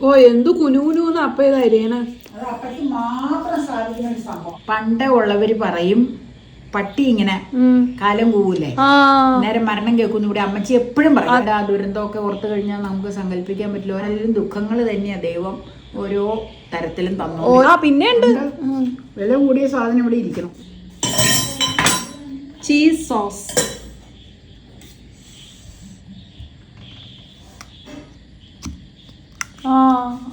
ഓ എന്തു കുനുകുനൂന്ന് അപ്പ ഇത് അരിയണ അത് അപ്പയ്ക്ക് മാത്രം സാധിക്കുന്ന ഒരു സംഭവം. പണ്ടേ ഉള്ളവര് പറയും പട്ടി ഇങ്ങനെ കാലം പോവൂലേ ആ. നേരം മരണം കേൾക്കുന്നു ഇവിടെ അമ്മച്ചി എപ്പോഴും പറയും "എടാ, ആ ദുരന്തമൊക്കെ ഓർത്ത് കഴിഞ്ഞാൽ നമുക്ക് സങ്കല്പിക്കാൻ പറ്റില്ല. ഓരോരും ദുഃഖങ്ങൾ തന്നെയാ ദൈവം ഓരോ തരത്തിലും തന്നു. ഓ പിന്നെ ഉണ്ട്. വില കൂടിയ സാധനം ഇവിടെ ഇരിക്കണം. ചീസ് സോസ് ആ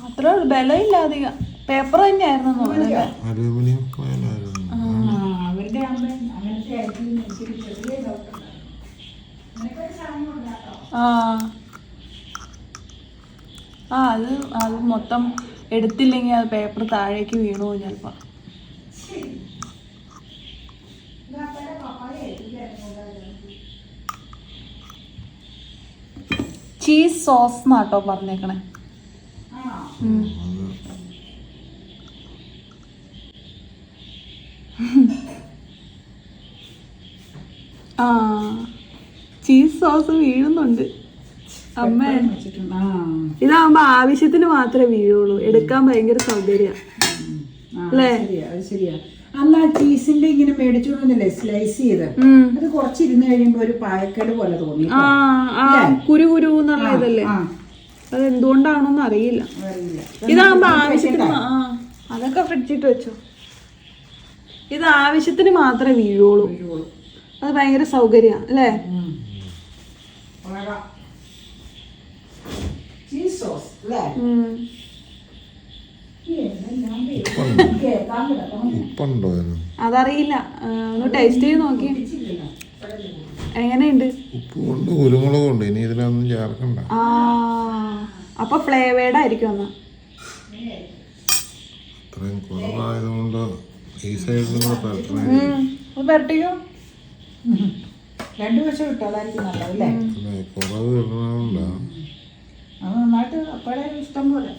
അത്ര ബലമില്ല അധികം. പേപ്പർ തന്നെയായിരുന്നു തോന്നുന്നല്ലേ അലൂമിനിയം കോയിലായിരുന്നു. ആ, അവരുടെ അങ്ങനത്തെ ചെറിയ ഡോക്ടർ ആ. ആ അത് അത് മൊത്തം എടുത്തില്ലെങ്കിൽ അത് പേപ്പർ താഴേക്ക് വീണു പോകും ചിലപ്പോ ചീസ് സോസ് എന്നാട്ടോ പറഞ്ഞേക്കണേ. ആ ചീസ് സോസ് വീഴുന്നുണ്ട്. അമ്മ. ഇതാകുമ്പോ ആവശ്യത്തിന് മാത്രമേ വീഴുള്ളൂ. എടുക്കാൻ ഭയങ്കര സൗകര്യ. അല്ല അല്ലേ? ശരിയാ അത് അന്ന് ആ ചീസിന്റെ ഇങ്ങനെ മേടിച്ചോണ്ടില്ലേ സ്ലൈസ് ചെയ്ത്. അത് കുറച്ചിരുന്ന് കഴിയുമ്പോ ഒരു പായക്കേട് പോലെ തോന്നി കുരു കുരു എന്നുള്ള ഇതല്ലേ? അത് എന്തുകൊണ്ടാണോന്ന് അറിയില്ല. അറിയില്ല ഇതാകുമ്പോ ആവശ്യത്തിന് ആ അതൊക്കെ ഫ്രിഡ്ജിട്ട് വെച്ചോ. ഇത് ആവശ്യത്തിന് മാത്രമേ വീഴുള്ളൂ. അത് ഭയങ്കര സൗകര്യമാണ് അല്ലേ? അതറിയില്ല. ഒന്ന് ടേസ്റ്റ് ചെയ്ത് നോക്കി. എങ്ങനെയുണ്ട്? ഉപ്പ് കൊണ്ട് കുരുമുളകും ഉണ്ട്. ഇനി ഇതിലൊന്നും ചേർക്കണ്ട. ആ അപ്പൊ ഫ്ലേവേഡ് ആയിരിക്കും ഇത്രയും കുറവായതുകൊണ്ട് ഈ സൈഡിൽ കൂടെ പരത്തണേ ഉം. രണ്ട് പുരട്ടിക്കോ? ഉം. രണ്ടു വശം ഇട്ടോ അതായിരിക്കും നല്ലതല്ലേ അല്ലേ? കുറവ് ഇടണോണ്ടാ അത് നന്നായിട്ട് അപ്പോഴേ ഇഷ്ടം പോലെ.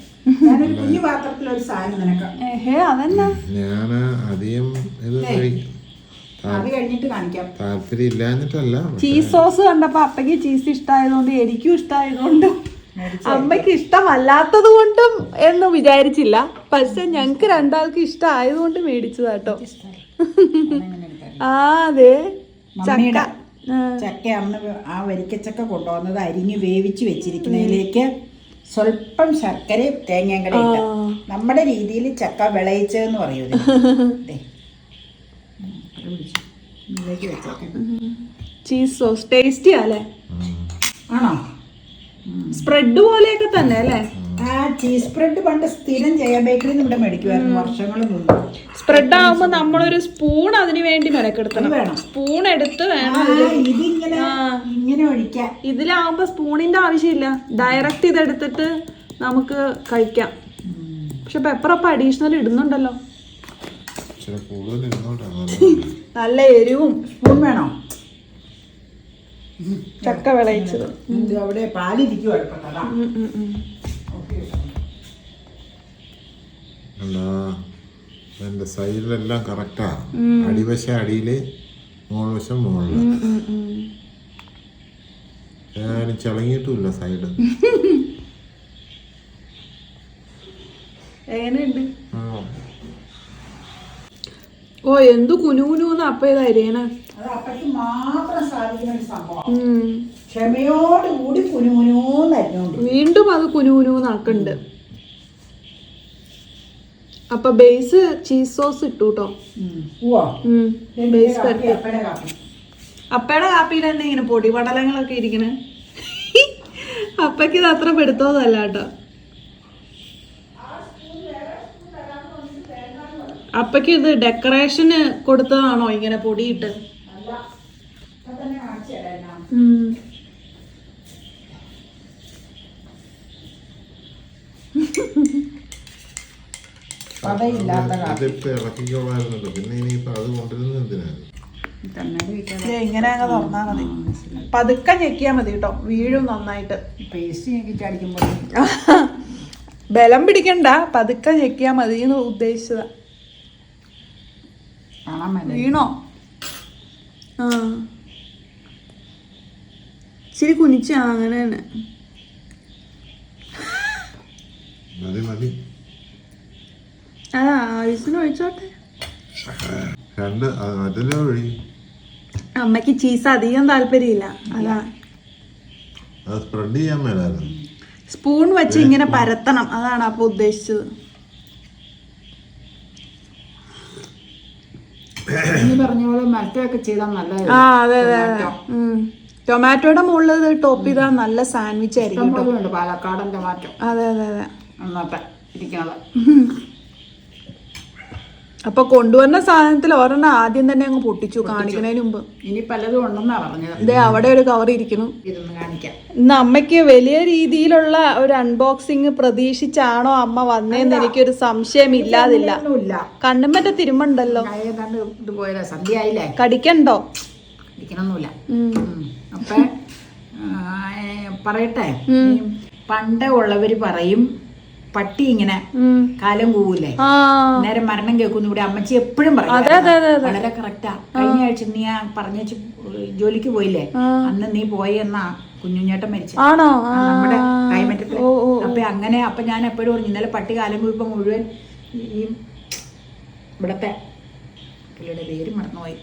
ഞാനൊരു കുഞ്ഞു പാത്രത്തിൽ ഒരു സാധനം നിനക്ക്. ഏഹേ അതെന്നാ. ഞാൻ അധികം ഇത് കഴിക്കും അത് കഴിഞ്ഞിട്ട് കാണിക്കാം. താല്പര്യം ഇല്ലാഞ്ഞിട്ടല്ല ചീസ് സോസ് കണ്ടപ്പോ അപ്പയ്ക്ക് ചീസ് ഇഷ്ടമായതുകൊണ്ട് എനിക്കും ഇഷ്ടമായതുകൊണ്ടും അമ്മയ്ക്ക് ഇഷ്ടമല്ലാത്തത് കൊണ്ടും എന്ന് വിചാരിച്ചില്ല. പക്ഷെ ഞങ്ങക്ക് രണ്ടാൾക്ക് ഇഷ്ടമായതുകൊണ്ട് മേടിച്ചതാട്ടോ. ആ അതെ. ചക്ക. ചക്ക അന്ന് ആ വരിക്കച്ചക്ക കൊണ്ടുവന്നത് അരിഞ്ഞ് വേവിച്ച് വെച്ചിരിക്കുന്നതിലേക്ക് സ്വല്പം ശർക്കരയും തേങ്ങയും കൂടെ നമ്മുടെ രീതിയിൽ ചക്ക വിളയിച്ചതെന്ന് പറയൂ പിടിച്ചോ. ഇതിലേക്ക് വെച്ചേക്കാം. ചീസ് സോസ് ടേസ്റ്റിയാ അല്ലേ ആണോ? സ്പ്രെഡ് പോലെയൊക്കെ തന്നെ അല്ലേ? ആ ചീസ് സ്പ്രെഡ് പണ്ട് സ്ഥിരം ജയ ബേക്കറിയിൽ നിന്ന് ഇവിടെ മേടിക്കുമായിരുന്നു വർഷങ്ങൾ മുമ്പ്. സ്പ്രെഡ് ആവുമ്പോ നമ്മളൊരു സ്പൂൺ അതിന് വേണ്ടി മെനക്കെടുത്തണം. വേണം. സ്പൂൺ എടുത്ത് വേണം ഇതിങ്ങനെ ഇങ്ങനെ ഒഴിക്കാം ഇതിലാവുമ്പോ സ്പൂണിന്റെ ആവശ്യമില്ല. ഡയറക്റ്റ് ഇതെടുത്തിട്ട് നമുക്ക് കഴിക്കാം. പക്ഷെ പെപ്പർ അപ്പൊ അഡീഷണൽ ഇടുന്നുണ്ടല്ലോ. ഇച്ചിരി കൂടുതൽ ഇരുന്നോട്ടെ നല്ല എരിവും സ്പൂൺ വേണോ. ചക്ക വിളയിച്ചത്. അവിടെ. അല്ല അതിന്റെ സൈഡിലെല്ലാം കറക്റ്റാ. അടിവശം അടിയിൽ മോൾവശം മോളിൽ. ഞാനും ചിളങ്ങിയിട്ടുമില്ല സൈഡ്. എങ്ങനെയുണ്ട്? ഓ എന്തു കുനുകുനുന്ന് അപ്പ ഇത് അരിയണ അത് അപ്പയ്ക്ക് മാത്രം സാധിക്കുന്ന ഒരു സംഭവം ക്ഷമയോടുകൂടി കുനുകുനൂന്നരിഞ്ഞോണ്ട് വീണ്ടും അത് കുനുകുനുന്നാക്കുന്നുണ്ട് അപ്പൊ ബേസ് ചീസ് സോസ് ഇട്ടു കേട്ടോ ബേസ് അപ്പയുടെ കാപ്പിയിൽ തന്നെ ഇങ്ങനെ പൊടിപടലങ്ങളൊക്കെ ഇരിക്കണേ? അപ്പയ്ക്ക് ഇത് അത്ര പെടുത്തോന്നല്ല കേട്ടോ. അപ്പയ്ക്ക് ഇത് ഡെക്കറേഷന് കൊടുത്തതാണോ ഇങ്ങനെ പൊടിയിട്ട്? ഇങ്ങനെ അങ്ങ് തുറന്നാ മതി. പതുക്കെ ഞെക്കിയാ മതി കേട്ടോ. വീഴും നന്നായിട്ട്. പേസ്റ്റ് ഞെക്കിച്ച് അടിക്കുമ്പോൾ ബലം പിടിക്കണ്ട. പതുക്കെ ഞെക്കിയാ മതി എന്ന് ഉദ്ദേശിച്ചതാ. വീണോ? ആ. ശരി കുനിച്ചാ അങ്ങനെ തന്നെ. ആവശ്യത്തിന് ഒഴിച്ചോട്ടെ. രണ്ട് ഒഴി. അമ്മയ്ക്ക് ചീസ് അധികം താല്പര്യമില്ല. അതാ. അത് സ്പ്രെഡ് ചെയ്യാൻ മേലായിരുന്നു. സ്പൂൺ വെച്ച് ഇങ്ങനെ പരത്തണം. അതാണ് അപ്പൊ ഉദ്ദേശിച്ചത്. പറഞ്ഞ പോലെ മറ്റൊക്കെ ചെയ്താൽ നല്ലത് ആ അതെ അതെ. അതെ ഉം. ടൊമാറ്റോയുടെ മുകളിൽ ടോപ്പ് ചെയ്താൽ നല്ല സാൻഡ്വിച്ച് ആയിരിക്കും പാലക്കാടൻ ടൊമാറ്റോ അതെ അതെ അതെ. അന്നത്തെ അപ്പൊ കൊണ്ടുവന്ന സാധനത്തിൽ ഒരെണ്ണം ആദ്യം തന്നെ അങ്ങ് പൊട്ടിച്ചു കാണിക്കുന്നതിന് മുമ്പ്. ഇനി പലതും ഉണ്ടെന്നാ പറഞ്ഞത്. ഇതേ അവിടെ ഒരു കവർ ഇരിക്കുന്നു. ഇതൊന്ന് കാണിക്കാം. ഇന്ന് അമ്മയ്ക്ക് വലിയ രീതിയിലുള്ള ഒരു അൺബോക്സിങ് പ്രതീക്ഷിച്ചാണോ അമ്മ വന്നേന്ന് എനിക്കൊരു സംശയം ഇല്ലാതില്ല. കണ്ണുമ്പറ്റ തിരുമ്പുണ്ടല്ലോ. സന്ധ്യ ആയില്ലേ കടിക്കണ്ടോ. അപ്പൊ പറയട്ടെ? പണ്ട് ഉള്ളവര് പറയും പട്ടി ഇങ്ങനെ കാലം കൂവൂലേ? ആ. നേരം മരണം കേൾക്കുന്നു ഇവിടെ അമ്മച്ചി എപ്പോഴും പറയും. വളരെ കറക്റ്റാ കഴിഞ്ഞ ആഴ്ച നീ ആ പറഞ്ഞ ജോലിക്ക് പോയില്ലേ? അന്ന് നീ പോയി എന്നാ കുഞ്ഞുഞ്ഞേട്ടൻ മരിച്ചു ആണോ? നമ്മുടെ കൈമറ്റത്തിൽ അപ്പൊ അങ്ങനെ അപ്പൊ ഞാൻ എപ്പോഴും പറഞ്ഞു ഇന്നലെ പട്ടി കാലം കൂടിയപ്പോ മുഴുവൻ ഈ ഇവിടത്തെ പുള്ളിയുടെ പേര് മറന്നുപോയി.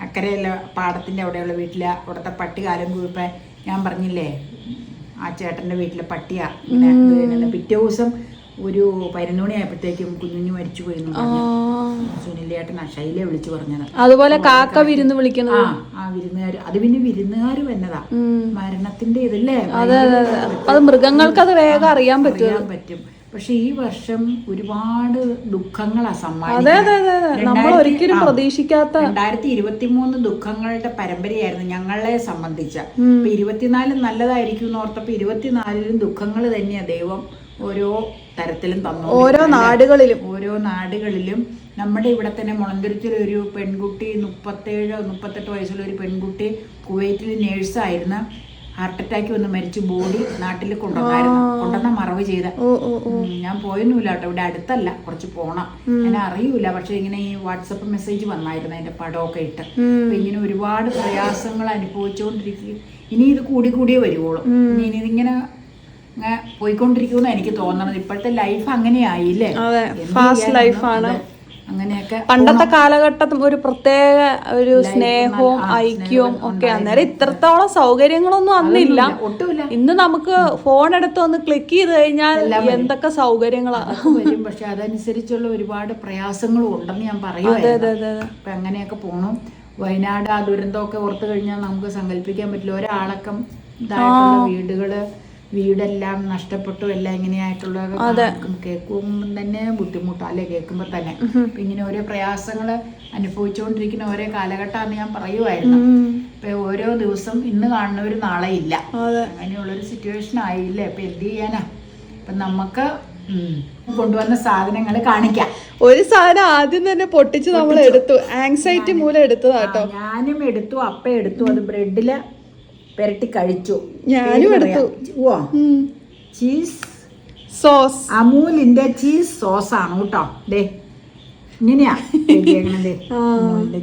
അക്കരയല്ല പാടത്തിന്റെ അവിടെയുള്ള വീട്ടിലെ അവിടുത്തെ പട്ടി കാലം കൂടിപ്പ ഞാൻ പറഞ്ഞില്ലേ ആ ചേട്ടന്റെ വീട്ടിലെ പട്ടിയാ. ഇങ്ങനെ. പിറ്റേ ദിവസം ഒരു പതിനൊന്ന് മണി ആയപ്പോഴത്തേക്കും കുഞ്ഞുഞ്ഞു മരിച്ചു പോയി സുനിലേട്ടൻ ആ. ശൈലയെ വിളിച്ചു പറഞ്ഞത്. അതുപോലെ കാക്ക വിരുന്ന് വിളിക്കുന്നു ആ ആ വിരുന്നുകാർ. അത് പിന്നെ വിരുന്നുകാർ വന്നതാ. മരണത്തിന്റെ ഇതല്ലേ? അതെ മൃഗങ്ങൾക്ക് അത്. വേഗം അറിയാൻ പറ്റും അറിയാൻ പറ്റും. പക്ഷെ ഈ വർഷം ഒരുപാട് ദുഃഖങ്ങളാ സമ്മാനിക്കും പ്രതീക്ഷിക്കാത്ത രണ്ടായിരത്തി ഇരുപത്തി മൂന്ന് ദുഃഖങ്ങളുടെ പരമ്പരയായിരുന്നു ഞങ്ങളെ സംബന്ധിച്ച. ഇപ്പൊ ഇരുപത്തിനാല് നല്ലതായിരിക്കും എന്ന് ഓർത്തപ്പോ ഇരുപത്തിനാലിലും ദുഃഖങ്ങൾ തന്നെയാ ദൈവം ഓരോ തരത്തിലും തന്നു ഓരോ നാടുകളിലും. ഓരോ നാടുകളിലും. നമ്മുടെ ഇവിടെ തന്നെ മുളന്തുരുത്തിൽ ഒരു പെൺകുട്ടി മുപ്പത്തേഴോ മുപ്പത്തെട്ട് വയസ്സുള്ള ഒരു പെൺകുട്ടി കുവൈറ്റിൽ നേഴ്സായിരുന്നു ഹാർട്ട് അറ്റാക്ക് വന്ന് മരിച്ചു ബോഡി നാട്ടിൽ കൊണ്ടുവന്നായിരുന്നു. കൊണ്ടുവന്ന മറവ് ചെയ്ത. ഞാൻ പോയൊന്നുമില്ല കേട്ടോ. ഇവിടെ അടുത്തല്ല. കുറച്ച് പോണം. എന്നെ അറിയൂല. പക്ഷെ ഇങ്ങനെ ഈ വാട്സപ്പ് മെസ്സേജ് വന്നായിരുന്നു അതിന്റെ പടമൊക്കെ ഇട്ട്. അപ്പൊ ഇങ്ങനെ ഒരുപാട് പ്രയാസങ്ങൾ അനുഭവിച്ചുകൊണ്ടിരിക്കുകയും ഇനി ഇത് കൂടി കൂടിയേ വരുവുള്ളൂ ഇനി ഇതിങ്ങനെ പോയിക്കൊണ്ടിരിക്കുമെന്ന് എനിക്ക് തോന്നണത്. ഇപ്പോഴത്തെ ലൈഫ് അങ്ങനെയായില്ലേ? ആയില്ലേ ഫാസ്റ്റ്? ലൈഫാണ്. അങ്ങനെയൊക്കെ പണ്ടത്തെ കാലഘട്ടത്തിൽ ഒരു പ്രത്യേക ഒരു സ്നേഹവും ഐക്യവും ഒക്കെ അന്നേരം ഇത്രത്തോളം സൗകര്യങ്ങളൊന്നും അന്നില്ല. ഒട്ടുമില്ല. ഇന്ന് നമുക്ക് ഫോൺ എടുത്ത് ഒന്ന് ക്ലിക്ക് ചെയ്ത് കഴിഞ്ഞാൽ എന്തൊക്കെ സൗകര്യങ്ങളാണ് വരും. പക്ഷെ അതനുസരിച്ചുള്ള ഒരുപാട് പ്രയാസങ്ങളും ഉണ്ടെന്ന് ഞാൻ അതെ പറയുമായിരുന്നു അതെ അതെ. അപ്പൊ അങ്ങനെയൊക്കെ പോണം. വയനാട് ആ ദുരന്തമൊക്കെ ഓർത്തു കഴിഞ്ഞാൽ നമുക്ക് സങ്കല്പിക്കാൻ പറ്റില്ല. ഒരാളക്കം വീടുകൾ വീടെല്ലാം നഷ്ടപ്പെട്ടു എല്ലാം ഇങ്ങനെയായിട്ടുള്ളതൊക്കെ കേൾക്കുമ്പോൾ തന്നെ ബുദ്ധിമുട്ടാ അല്ലെ? കേൾക്കുമ്പോ തന്നെ. ഇങ്ങനെ ഓരോ പ്രയാസങ്ങൾ അനുഭവിച്ചുകൊണ്ടിരിക്കുന്ന ഓരോ കാലഘട്ടമാണ് ഞാൻ പറയുമായിരുന്നു ഇപ്പൊ ഓരോ ദിവസം ഇന്ന് കാണുന്നവർ നാളെ ഇല്ല. അങ്ങനെയുള്ളൊരു സിറ്റുവേഷൻ ആയില്ലേ? ഇപ്പൊ എന്ത് ചെയ്യാനാ? ഇപ്പൊ നമുക്ക് കൊണ്ടുവന്ന സാധനങ്ങൾ കാണിക്കാം. ഒരു സാധനം ആദ്യം തന്നെ പൊട്ടിച്ച് നമ്മൾ എടുത്തു. ആങ്സൈറ്റി മൂലം എടുത്തതാട്ടോ ഞാനും എടുത്തു അപ്പ എടുത്തു. അത് ബ്രെഡിൽ പെരട്ടി കഴിച്ചു. ഞാനും പേര് എടുത്തു. പറയാം. ഓ ചീസ്. സോസ്. അമൂലിന്റെ ചീസ് സോസ് ആണ് കേട്ടോ. ദേ ഇങ്ങനെയാ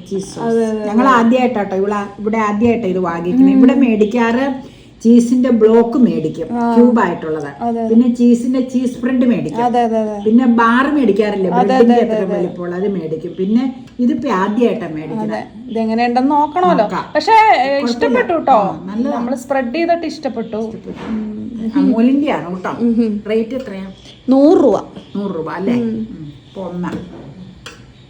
ചീസ് സോസ്. ഞങ്ങൾ ആദ്യമായിട്ടാട്ടോ ഇവിടെ ഇവിടെ ആദ്യമായിട്ടാണ് ഇത് വാങ്ങിക്കുന്നത് ഇവിടെ മേടിക്കാറ് ചീസിന്റെ ബ്ലോക്ക് മേടിക്കും ക്യൂബ് ആയിട്ടുള്ളത്. പിന്നെ ചീസിന്റെ ചീസ് പ്രിന്റ് മേടിക്കും. പിന്നെ ബാർ മേടിക്കാറില്ലേ ബ്രെഡിന്റെ എത്ര വലിപ്പമുള്ള അത് മേടിക്കും. പിന്നെ ഇതിപ്പോ ആദ്യമായിട്ടാ മേടിക്കുന്നത്. ഇതെങ്ങനെയുണ്ടെന്ന് നോക്കണമല്ലോ. നോക്കാം. പക്ഷെ ഇഷ്ടപ്പെട്ടു കേട്ടോ. നമ്മൾ സ്പ്രെഡ് ചെയ്തിട്ട് ഇഷ്ടപ്പെട്ടു. അമൂലിന്റെ ആണ് കേട്ടോ? റേറ്റ് എത്രയാ? നൂറ് രൂപ. നൂറ് രൂപ അല്ലേ? പൊന്ന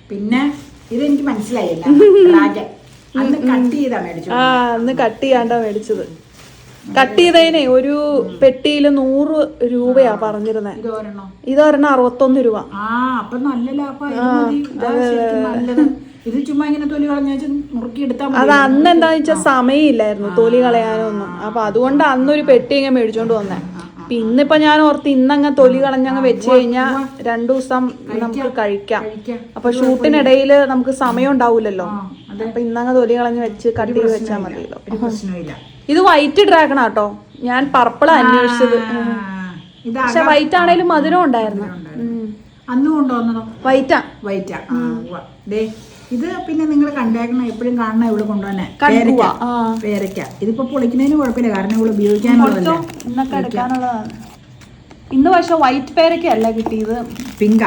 പിന്നെ ഇത് പിന്നെ ഇതെനിക്ക് മനസ്സിലായില്ല. അന്ന് കട്ട് ചെയ്താ മേടിച്ചു ആ അന്ന് കട്ട് ചെയ്യാണ്ടാ മേടിച്ചത്. കട്ട് ചെയ്തതിനെ ഒരു പെട്ടിയിൽ നൂറ് രൂപയാ പറഞ്ഞിരുന്നത് ഇതൊരെണ്ണം അറുപത്തൊന്ന് രൂപ. ആ അപ്പൊ നല്ല ലാഭം. ഇത് ചുമ്മാ ഇങ്ങനെ തൊലി കളഞ്ഞാൽ മുറുക്കി എടുത്താൽ അത് അന്ന് എന്താന്ന് വെച്ചാൽ സമയമില്ലായിരുന്നു തൊലി കളയാനൊന്നും. അപ്പൊ അതുകൊണ്ട് അന്നൊരു പെട്ടി ഇങ്ങനെ മേടിച്ചോണ്ട് വന്നേ. ഇന്നിപ്പോ ഞാൻ ഓർത്ത് ഇന്നങ്ങ് തൊലി കളഞ്ഞങ്ങ് വെച്ച് കഴിഞ്ഞാൽ രണ്ടു ദിവസം നമുക്ക് കഴിക്കാം. അപ്പൊ ഷൂട്ടിനിടയിൽ നമുക്ക് സമയം ഉണ്ടാവൂലല്ലോ. ആ, അതെ. അപ്പൊ ഇന്നങ്ങ് തൊലി കളഞ്ഞ് വെച്ച് കട്ടി ചെയ്ത് വെച്ചാൽ മതിയല്ലോ. ഇത് വൈറ്റ് ഡ്രാഗൺ ആട്ടോ. ഞാൻ പർപ്പിൾ അന്വേഷിച്ചത്. പക്ഷെ വൈറ്റ് ആണെങ്കിലും മധുരം ഉണ്ടായിരുന്നു. അന്ന് കൊണ്ടുവന്നതോ? വൈറ്റാ വൈറ്റാ. ദേ ഇത് പിന്നെ നിങ്ങൾ കണ്ടേക്കണം. എപ്പോഴും കാണണ ഇവിടെ കൊണ്ടുവന്നെ. പേരയ്ക്ക. ഇതിപ്പോ പൊളിക്കുന്നതിന് കുഴപ്പമില്ല. കാരണം ഇവിടെ ഉപയോഗിക്കാനുള്ളതല്ല. ഇന്ന് പക്ഷെ വൈറ്റ് പേരൊക്കെ അല്ല കിട്ടിയത്. പിങ്ക.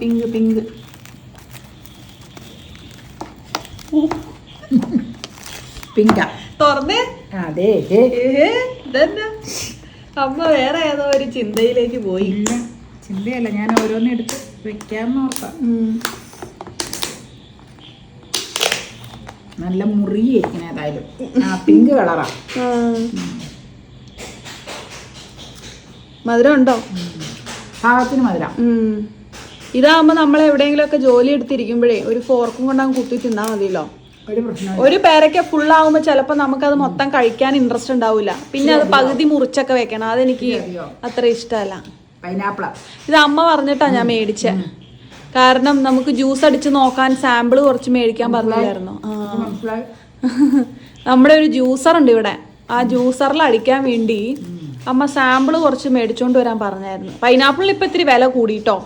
Pink pink. പിങ്ക. തുറന്നേ. അതെ. അമ്മ വേറെ ഏതോ ഒരു ചിന്തയിലേക്ക് പോയി. ഇല്ല ചിന്തയല്ല. ഞാൻ ഓരോന്ന് എടുത്ത് വെക്കാന്ന് ഓർത്താം. നല്ല മുറി ഏതായാലും. ആ പിങ്ക് കളറാ. മധുരം ഉണ്ടോ? പാകത്തിന് മധുരം. ഇതാകുമ്പോ നമ്മൾ എവിടെയെങ്കിലും ഒക്കെ ജോലി എടുത്തിരിക്കുമ്പോഴേ ഒരു ഫോർക്കും കൊണ്ടാകും കുത്തി തിന്നാ മതിയല്ലോ. ഒരു പ്രശ്നം ഒരു പേരൊക്കെ ഫുൾ ആവുമ്പോ ചിലപ്പോ നമുക്കത് മൊത്തം കഴിക്കാൻ ഇൻട്രസ്റ്റ് ഉണ്ടാവില്ല പിന്നെ അത് പകുതി മുറിച്ചൊക്കെ വെക്കണം. അതെനിക്ക് അത്ര ഇഷ്ടമല്ല. പൈനാപ്പിള ഇത് അമ്മ പറഞ്ഞിട്ടാ ഞാൻ മേടിച്ചെ. കാരണം നമുക്ക് ജ്യൂസ് അടിച്ച് നോക്കാൻ സാമ്പിൾ കുറച്ച് മേടിക്കാൻ പറഞ്ഞില്ലായിരുന്നു. നമ്മുടെ ഒരു ജ്യൂസർ ഉണ്ട് ഇവിടെ. ആ ജ്യൂസറിൽ അടിക്കാൻ വേണ്ടി അമ്മ സാമ്പിൾ കുറച്ച് മേടിച്ചോണ്ട് വരാൻ പറഞ്ഞായിരുന്നു. പൈനാപ്പിളിൽ ഇപ്പൊ ഇത്തിരി വില കൂടിയിട്ടോ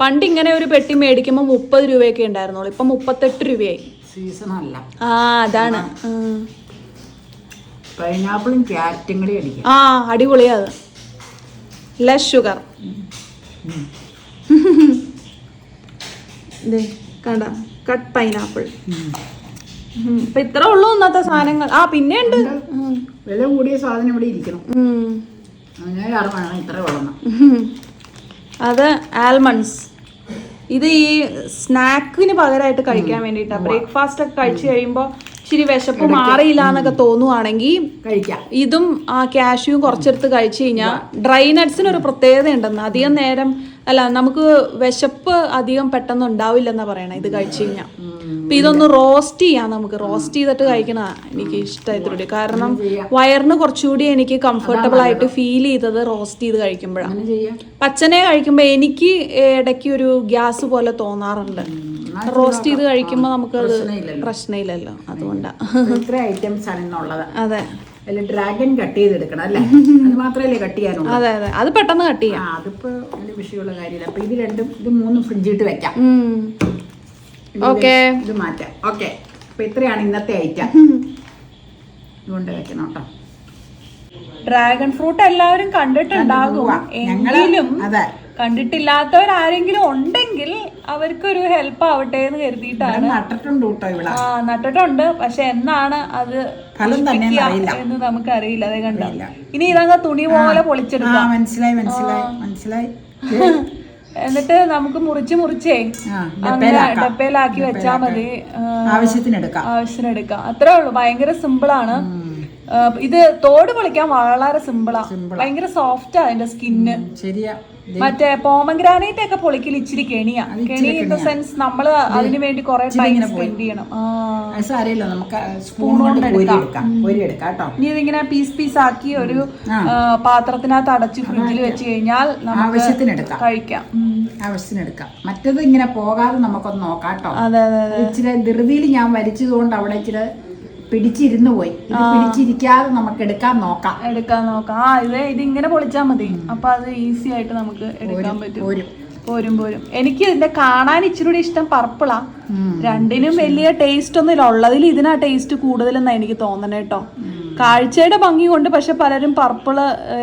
പണ്ട് ഇങ്ങനെ ഒരു പെട്ടി മേടിക്കുമ്പോൾ മുപ്പത് രൂപയൊക്കെ ഉണ്ടായിരുന്നുള്ളൂ. ഇപ്പൊ മുപ്പത്തെട്ട് രൂപയായി. സീസൺ അല്ല. ആ അതാണ്. പൈനാപ്പിളും ക്യാരറ്റും കൂടി അടിക്കാം. ആ അടിപൊളിയാ അത്. Less sugar. കണ്ട. Cut pineapple. ഇപ്പൊ ഇത്ര ഉള്ളു ഇന്നത്തെ സാധനങ്ങൾ. ആ പിന്നെ ഉണ്ട്. വില കൂടിയ സാധനം ഇവിടെ ഇരിക്കണം. ഇത്ര. അത് ആൽമണ്ട്സ്. ഇത് ഈ സ്നാക്കിന് പകരമായിട്ട് കഴിക്കാൻ വേണ്ടിട്ടാ ബ്രേക്ക്ഫാസ്റ്റ് ഒക്കെ കഴിച്ചു കഴിയുമ്പോൾ ഇച്ചിരി വിശപ്പ് മാറിയില്ല എന്നൊക്കെ തോന്നുവാണെങ്കിൽ കഴിക്കാം. ഇതും ആ കാഷ്യൂ കുറച്ചെടുത്ത് കഴിച്ചു കഴിഞ്ഞാൽ ഡ്രൈ നട്ട്സിന് ഒരു പ്രത്യേകത ഉണ്ടെന്ന് അധികം നേരം അല്ല നമുക്ക് വിശപ്പ് അധികം പെട്ടെന്ന് ഉണ്ടാവില്ലെന്നാ പറയണേ ഇത് കഴിച്ചു കഴിഞ്ഞാൽ അപ്പൊ ഇതൊന്ന് റോസ്റ്റ് ചെയ്യാം നമുക്ക്. റോസ്റ്റ് ചെയ്തിട്ട് കഴിക്കണ എനിക്ക് ഇഷ്ടമായിട്ടുണ്ട് കാരണം വയറിന് കുറച്ചുകൂടി എനിക്ക് കംഫർട്ടബിൾ ആയിട്ട് ഫീൽ ചെയ്തത് റോസ്റ്റ് ചെയ്ത് കഴിക്കുമ്പോഴാണ് പച്ചനെ കഴിക്കുമ്പോൾ എനിക്ക് ഇടയ്ക്ക് ഒരു ഗ്യാസ് പോലെ തോന്നാറുണ്ട്. റോസ്റ്റ് ചെയ്ത് കഴിക്കുമ്പോൾ നമുക്ക് പ്രശ്നമില്ലല്ലോ. അതുകൊണ്ടാണ് ഐറ്റംസ് ആണ് അതെ. അതിൽ ഡ്രാഗൺ കട്ട് ചെയ്തെടുക്കണം അല്ലേ? അത് മാത്രമല്ലേ കട്ട് ചെയ്യാനുള്ളൂ. അതെ അതെ. അത് പെട്ടെന്ന് കട്ട് ചെയ്യാം. ആ അതിപ്പോ വലിയ വിഷയമുള്ള കാര്യമില്ല. അപ്പൊ ഇത് രണ്ടും ഇത് മൂന്നും ഫ്രിഡ്ജിട്ട് വെക്കാം. ഓക്കേ. ഇത് മാറ്റാം. ഓക്കെ. അപ്പൊ ഇത്രയാണ് ഇന്നത്തെ ഐറ്റം ഇതുകൊണ്ട് വെക്കണം കേട്ടോ. ഡ്രാഗൺ ഫ്രൂട്ട് എല്ലാവരും കണ്ടിട്ടുണ്ടാകും. എങ്കിലും അതെ. കണ്ടിട്ടില്ലാത്തവർ ആരെങ്കിലും ഉണ്ടെങ്കിൽ അവർക്കൊരു ഹെൽപ്പ് ആവട്ടെ എന്ന് കരുതിയിട്ടാണ്. നട്ടിട്ടുണ്ട് കേട്ടോ ഇവിടെ. ആ നട്ടിട്ടുണ്ട്. പക്ഷെ എന്നാണ് അത് എന്ന് നമുക്ക് അറിയില്ല അതേ കണ്ട? ഇനി ഇതങ്ങ് തുണി പോലെ പൊളിച്ചെടുക്കാം. മനസ്സിലായി മനസ്സിലായി മനസ്സിലായി. എന്നിട്ട് നമുക്ക് മുറിച്ച് മുറിച്ചേ ഡപ്പയിലാക്കി. വെച്ചാ മതി. ആവശ്യത്തിനെടുക്കാം. ആവശ്യത്തിന് എടുക്കാം ആവശ്യത്തിന് എടുക്കാം അത്രേ ഉള്ളൂ. ഭയങ്കര സിമ്പിൾ ആണ് ഇത് തോട് പൊളിക്കാൻ വളരെ സിമ്പിളാ. ഭയങ്കര സോഫ്റ്റാ അതിന്റെ സ്കിന്ന് ശരിയാ. മറ്റേ പോമഗ്രാനൈറ്റ് ഒക്കെ പൊളിക്കൽ ഇച്ചിരി കെണിയാ. കെണി ഇൻ ദ സെൻസ് നമ്മൾ അതിനു വേണ്ടി കുറെ ടൈം സ്പെൻഡ് ചെയ്യണം. അത് നമുക്ക് സ്പൂൺ കൊണ്ട് എടുക്കാം. ഇനി ഇതിങ്ങനെ പീസ് പീസ് ആക്കി ഒരു പാത്രത്തിനകത്ത് അടച്ച് ഫ്രിഡ്ജിൽ വെച്ച് കഴിഞ്ഞാൽ നമുക്ക് ആവശ്യത്തിന് എടുക്കാം കഴിക്കാം ആവശ്യത്തിനെടുക്കാം. മറ്റത് ഇങ്ങനെ പോകാതെ നമുക്കൊന്ന് നോക്കാം കേട്ടോ. ഇച്ചിരി ധൃതിയിൽ ഞാൻ വരച്ചതുകൊണ്ട് അവിടെ ഇച്ചിരി പിടിച്ചിരുന്നു പോയി. ഇത് പിടിച്ചിരിക്കാതെ നമുക്ക് എടുക്കാൻ നോക്കാം. എടുക്കാൻ നോക്കാം. ആ ഇത് ഇങ്ങനെ പൊളിച്ചാൽ മതി. അപ്പൊ അത് ഈസി ആയിട്ട് നമുക്ക് എടുക്കാൻ പറ്റും. പോരും. പോരും എനിക്ക് ഇതിന്റെ കാണാൻ ഇച്ചിരി കൂടി ഇഷ്ടം പർപ്പിളാ. രണ്ടിനും വലിയ ടേസ്റ്റ് ഒന്നും ഇല്ല. ഉള്ളതിൽ ഇതിനാ ടേസ്റ്റ് കൂടുതലെന്നാ എനിക്ക് തോന്നണേ കേട്ടോ കാഴ്ചയുടെ ഭംഗി കൊണ്ട് പക്ഷെ പലരും പർപ്പിൾ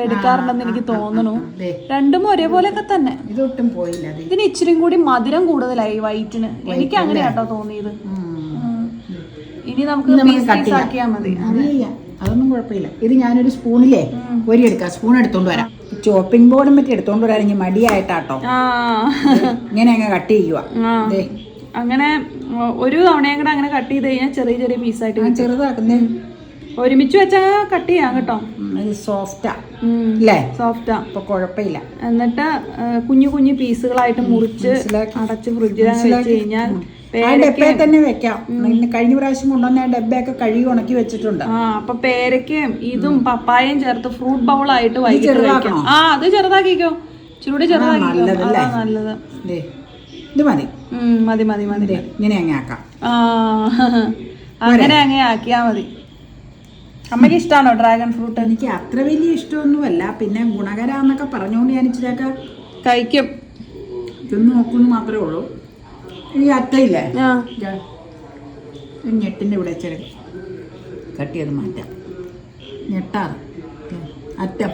എടുക്കാറുണ്ടെന്ന് എനിക്ക് തോന്നുന്നു രണ്ടും ഒരേപോലെയൊക്കെ തന്നെ. ഇതൊട്ടും പോയില്ല ഇതിന് ഇച്ചിരി കൂടി മധുരം കൂടുതലായി വൈറ്റിന് എനിക്ക് അങ്ങനെ കേട്ടോ തോന്നിയത്. ഇനി നമുക്ക് ചെയ്യാം. അതൊന്നും കുഴപ്പമില്ല. ഇത് ഞാനൊരു സ്പൂണിലേ ഒരു എടുക്കാം. സ്പൂൺ എടുത്തോണ്ട് വരാം. ചോപ്പിംഗ് ബോർഡും പറ്റി എടുത്തോണ്ട് ഇനി മടിയായിട്ടാട്ടോ. ഇങ്ങനെ അങ്ങ് കട്ട് ചെയ്യുക. അങ്ങനെ ഒരു തവണയും കൂടെ അങ്ങനെ കട്ട് ചെയ്ത് കഴിഞ്ഞാൽ ചെറിയ ചെറിയ പീസായിട്ട് ആയിട്ട് ചെറുതാക്കുന്നേ. ഒരുമിച്ച് വെച്ചാൽ കട്ട് ചെയ്യാം കേട്ടോ. സോഫ്റ്റാ അല്ലേ സോഫ്റ്റാ അപ്പൊ കുഴപ്പമില്ല. എന്നിട്ട് കുഞ്ഞു കുഞ്ഞു പീസുകളായിട്ട് മുറിച്ച് അടച്ച് ഫ്രിഡ്ജിൽ വെച്ച് കഴിഞ്ഞാൽ ആ ഡബ്ബയിൽ തന്നെ വെക്കാം. കഴിഞ്ഞ പ്രാവശ്യം കൊണ്ടുവന്ന ആ ഡബ്ബയൊക്കെ കഴുകി ഉണക്കി വെച്ചിട്ടുണ്ട്. ആ അപ്പൊ പേരക്കയും ഇതും പപ്പായയും ചേർത്ത് ഫ്രൂട്ട് ബൗൾ ആയിട്ട് വൈകിട്ട് കഴിക്കാം. ആ അത് ചെറുതാക്കിക്കോ. ചൂട് ചെറുതാക്കിക്കോ. നല്ലതല്ലേ? അതാ നല്ലത്. ദേ ഇത് മതി. മതി മതി മതി. ഇങ്ങനെ അങ്ങ് ആക്കാം. ആ അങ്ങനെ അങ്ങനെ ആക്കിയാ മതി. അമ്മയ്ക്ക് ഇഷ്ടമാണോ ഡ്രാഗൺ ഫ്രൂട്ട് എനിക്ക് അത്ര വലിയ ഇഷ്ടമൊന്നുമല്ല. പിന്നെ ഗുണകരാന്നൊക്കെ പറഞ്ഞുകൊണ്ട് ഞാൻ ഇച്ചിരിയൊക്കെ കഴിക്കും. ഇതൊന്നും നോക്കുന്നു മാത്രമേ ഉള്ളൂ. ഈ അറ്റയില്ലേ ഞെട്ടിന്റെ ഇവിടെ ചെറിയ കട്ടിയത് മാറ്റാം. ഞെട്ടാറ് അറ്റം.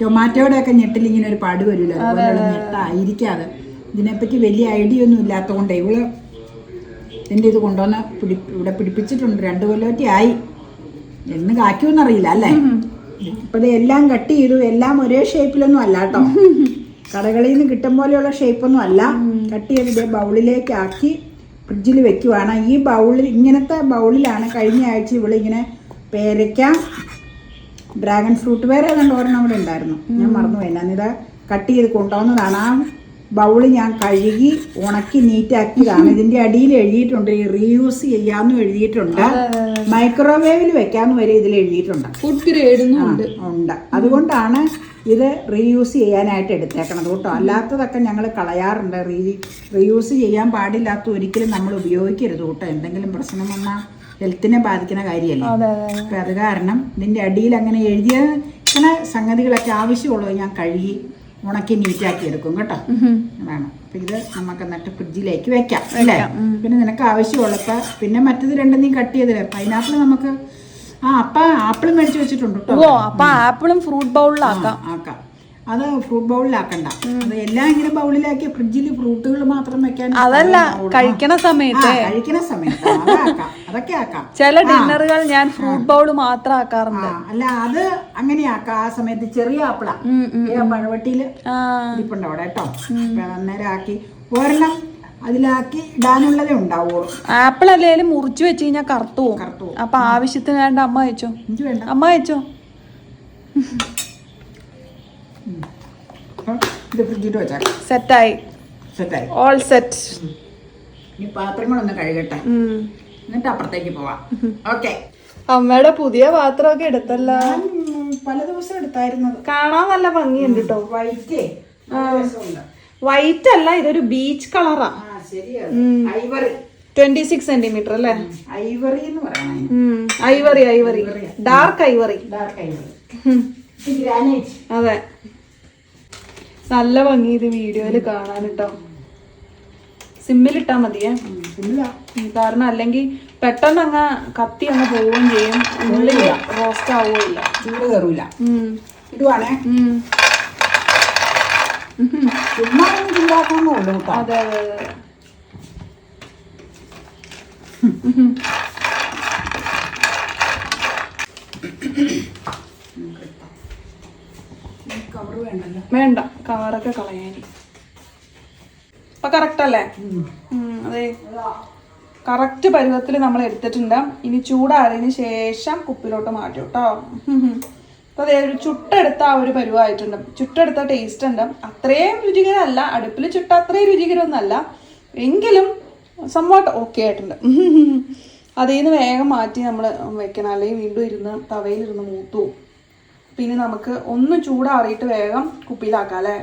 ടൊമാറ്റോയുടെ ഒക്കെ ഞെട്ടിൽ ഇങ്ങനെ ഒരു പാട് വരില്ല അതുപോലെയുള്ള ഞെട്ടായിരിക്കാം അത്. ഇതിനെപ്പറ്റി വലിയ ഐഡിയ ഒന്നും ഇല്ലാത്ത ഇല്ലാത്തതുകൊണ്ട് ഇവൾ ഇതിന്റെ ഇത് കൊണ്ടുവന്ന് പിടി ഇവിടെ പിടിപ്പിച്ചിട്ടുണ്ട്. രണ്ട് കൊല്ലമൊക്കെ ആയി. എന്ന് കാക്കുമെന്നറിയില്ല അല്ലേ? ഇപ്പൊ എല്ലാം കട്ട് ചെയ്തു. എല്ലാം ഒരേ ഷേപ്പിലൊന്നും അല്ല കേട്ടോ. കടകളിൽ നിന്ന് കിട്ടും പോലെയുള്ള ഷേപ്പൊന്നും അല്ല. കട്ട് ചെയ്ത് ബൗളിലേക്കാക്കി ബൗളിലേക്ക് ഫ്രിഡ്ജിൽ വെക്കുവാണ്. ഈ ബൗളിൽ ഇങ്ങനത്തെ ബൗളിലാണ് കഴിഞ്ഞ ആഴ്ച ഇവളിങ്ങനെ പേരയ്ക്ക ഡ്രാഗൺ ഫ്രൂട്ട് വേറെ ഏതാണ്ട് ഒരെണ്ണം അവിടെ ഉണ്ടായിരുന്നു. ഞാൻ മറന്നു ഞാനിത് കട്ട് ചെയ്ത് കൊണ്ടുവന്നതാണ്. ആ ബൗൾ ഞാൻ കഴുകി ഉണക്കി നീറ്റാക്കിയതാണ്. ഇതിന്റെ അടിയിൽ എഴുതിയിട്ടുണ്ട്. റീയൂസ് ചെയ്യാന്ന് എഴുതിയിട്ടുണ്ട്. മൈക്രോവേവിൽ വെക്കാന്ന് വരെ ഇതിൽ എഴുതിയിട്ടുണ്ട്. ഫുഡ് ഗ്രേഡ് ഉണ്ട്. അതുകൊണ്ടാണ് ഇത് റീയൂസ് ചെയ്യാനായിട്ട് എടുത്തേക്കണത് കേട്ടോ. അല്ലാത്തതൊക്കെ ഞങ്ങൾ കളയാറുണ്ട്. റീ റീയൂസ് ചെയ്യാൻ പാടില്ലാത്ത ഒരിക്കലും നമ്മൾ ഉപയോഗിക്കരുത് കേട്ടോ. എന്തെങ്കിലും പ്രശ്നം വന്നാൽ ഹെൽത്തിനെ ബാധിക്കുന്ന കാര്യമല്ലേ? അപ്പം അത് കാരണം ഇതിന്റെ അടിയിൽ അങ്ങനെ എഴുതിയ ചില സംഗതികളൊക്കെ ആവശ്യമുള്ളത് ഞാൻ കഴുകി ഉണക്കി നീറ്റാക്കി എടുക്കും കേട്ടോ. അതാണ്. അപ്പം ഇത് നമുക്ക് എന്നിട്ട് ഫ്രിഡ്ജിലേക്ക് വെക്കാം അല്ലേ? പിന്നെ നിനക്ക് ആവശ്യമുള്ളപ്പോൾ പിന്നെ മറ്റത് രണ്ടും നീ കട്ട് ചെയ്ത് പൈനാപ്പിൾ നമുക്ക് ആ അപ്പ ആപ്പിളും മേടിച്ച് വെച്ചിട്ടുണ്ട് കേട്ടോ. അപ്പൊ ആപ്പിളും ഫ്രൂട്ട് ബൗളിലാക്കാം ആക്കാം. അത് ഫ്രൂട്ട് ബൗളിലാക്കണ്ട. അത് എല്ലാം ഇങ്ങനെ ബൗളിലാക്കി ഫ്രിഡ്ജിൽ ഫ്രൂട്ടുകൾ മാത്രം വെക്കാൻ അതല്ല കഴിക്കണ സമയത്ത്. കഴിക്കണ സമയത്ത്. അതാക്കാം ആക്കാം. ചില ഡിന്നറുകൾ ഞാൻ ഫ്രൂട്ട് ബൗൾ മാത്രം ആക്കാറുണ്ട്. അല്ല അത് അങ്ങനെയാക്കാം ആ സമയത്ത് ചെറിയ ആപ്പിളാ. മഴവെട്ടിയിൽ പഴവട്ടിയിൽ ഇരിപ്പുണ്ട് അവിടെ കേട്ടോ. അന്നേരം ആക്കി ഒരെണ്ണം അതിലാക്കി ഇടാനുള്ളതേ ഉണ്ടാവുള്ളൂ. ആപ്പിൾ അല്ലേലും മുറിച്ച് വെച്ച് കഴിഞ്ഞാൽ കറുത്തു കറുത്തു. അപ്പൊ ആവശ്യത്തിന് വേണ്ട അമ്മ വെച്ചോ? അമ്മ വെച്ചോ? അപ്പൊ ഇത് ഫ്രിഡ്ജിൽ വെച്ചേക്കാം സെറ്റായി. സെറ്റായി. ഓൾ സെറ്റ് ഇനി പാത്രങ്ങളൊന്ന് കഴുകട്ടെ. എന്നിട്ട് അപ്പുറത്തേക്ക് പോവാം. ഓക്കെ അമ്മയുടെ പുതിയ പാത്രമൊക്കെ എടുത്തല്ലോ. പല ദിവസം എടുത്തായിരുന്നത് കാണാൻ നല്ല ഭംഗിയുണ്ട് കേട്ടോ വൈറ്റ് വൈറ്റ് അല്ല ഇതൊരു ബീച്ച് കളറാ ഐവറി ട്വന്റി സിക്സ് സെന്റിമീറ്റർ അല്ലേ? ഐവറി എന്ന് പറയുന്നത് ivory ivory dark ivory dark ivory അതെ. നല്ല ഭംഗി ഇത് വീഡിയോയിൽ കാണാൻ കേട്ടോ സിമ്മിലിട്ടാ മതിയേ? കാരണം അല്ലെങ്കിൽ പെട്ടെന്ന് അങ്ങ് കത്തി അങ്ങ് പോവുകയും ചെയ്യും. ഉള്ളിൽ റോസ്റ്റ് ആവുകയില്ല. ചൂട് കയറൂല. ഇടുവാണേ. ചുമ്മാ അതെ അതെ അതെ. കവർ വേണ്ടല്ലോ? വേണ്ട കവറൊക്കെ കളയാനി. അപ്പൊ കറക്റ്റ് അല്ലേ? അതെ. കറക്റ്റ് പരുവത്തിൽ നമ്മൾ എടുത്തിട്ടുണ്ട്. ഇനി ചൂടാറിയതിന് ശേഷം കുപ്പിലോട്ട് മാറ്റും കേട്ടോ. അപ്പൊ അതെ ഒരു ചുട്ടെടുത്ത ആ ഒരു പരുവായിട്ടുണ്ട്. ചുട്ടെടുത്ത ടേസ്റ്റ് ഉണ്ട്. അത്രയും രുചികരമല്ല. അടുപ്പിൽ ചുട്ട അത്രയും രുചികരമൊന്നല്ല എങ്കിലും സംവാട്ട് ഓക്കെ ആയിട്ടുണ്ട്. അതിൽ നിന്ന് വേഗം മാറ്റി നമ്മൾ വെക്കണം. അല്ലെങ്കിൽ വീണ്ടും ഇരുന്ന് തവയിലിരുന്ന് മൂത്തു. പിന്നെ നമുക്ക് ഒന്ന് ചൂടാറിയിട്ട് വേഗം കുപ്പിയിലാക്കാം അല്ലേ?